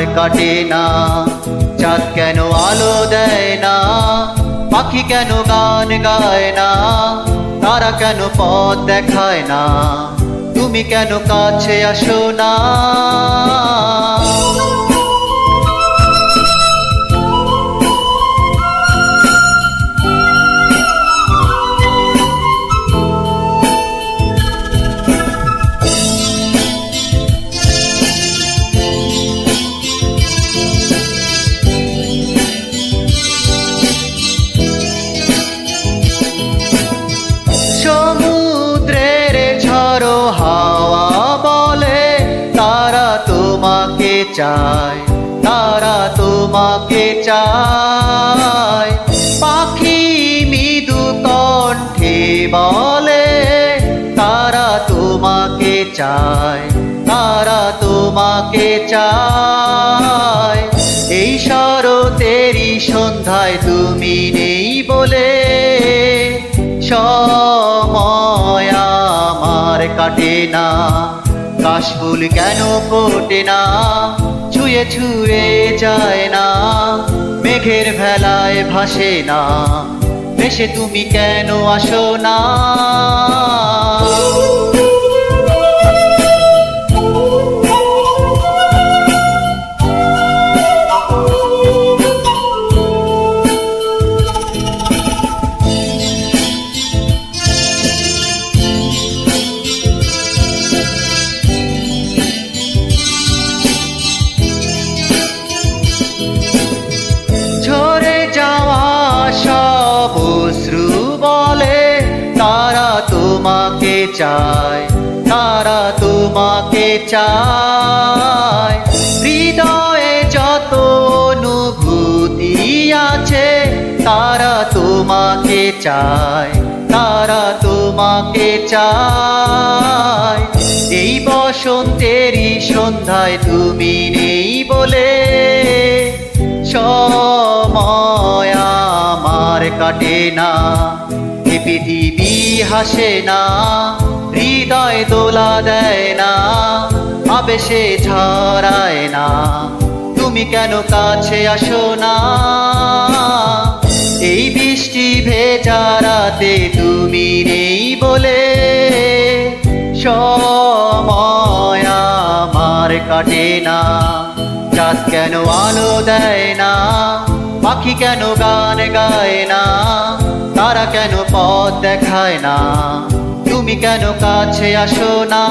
আমার কাটে না। চাঁদ কেন আলো দেয় না? পাখি কেন গান গায় না? তারা কেন পথ দেখায় না? তুমি কেন কাছে আসো না? চায়, তারা তোমাকে চায়। পাখি মৃদু কণ্ঠে বলে, তারা তোমাকে চায়, তারা তোমাকে চায়। এই শরতেরই সন্ধ্যায় তুমি নেই বলে, সময় আমার কাটে না। কাশফুল কেন ফোটে না? ছুঁয়ে ছুঁয়ে যায় না। মেঘের ভেলায় ভাসে না। ভেসে তুমি কেন আসো না? চায় তারা তোমাকে চায়। হৃদয়ে যত অনুভূতি আছে, তারা তোমাকে চায়, তারা তোমাকে চায়। এই বসন্তেরই সন্ধ্যায় তুমি নেই বলে, সময় আমার কাটে না। পৃথিবী হাসে না, হৃদয় দোলা দেয় না, আবেশে ঝরায় না। তুমি কেন কাছে আসো না? এই বৃষ্টি ভেজা রাতে তুমি নেই বলে। সময় আমার কাটে না, চাঁদ কেন আলো দেয় না, পাখি কেন গান গায় না? তারা কেন পথ দেখায় না? তুমি কেন কাছে আসো না?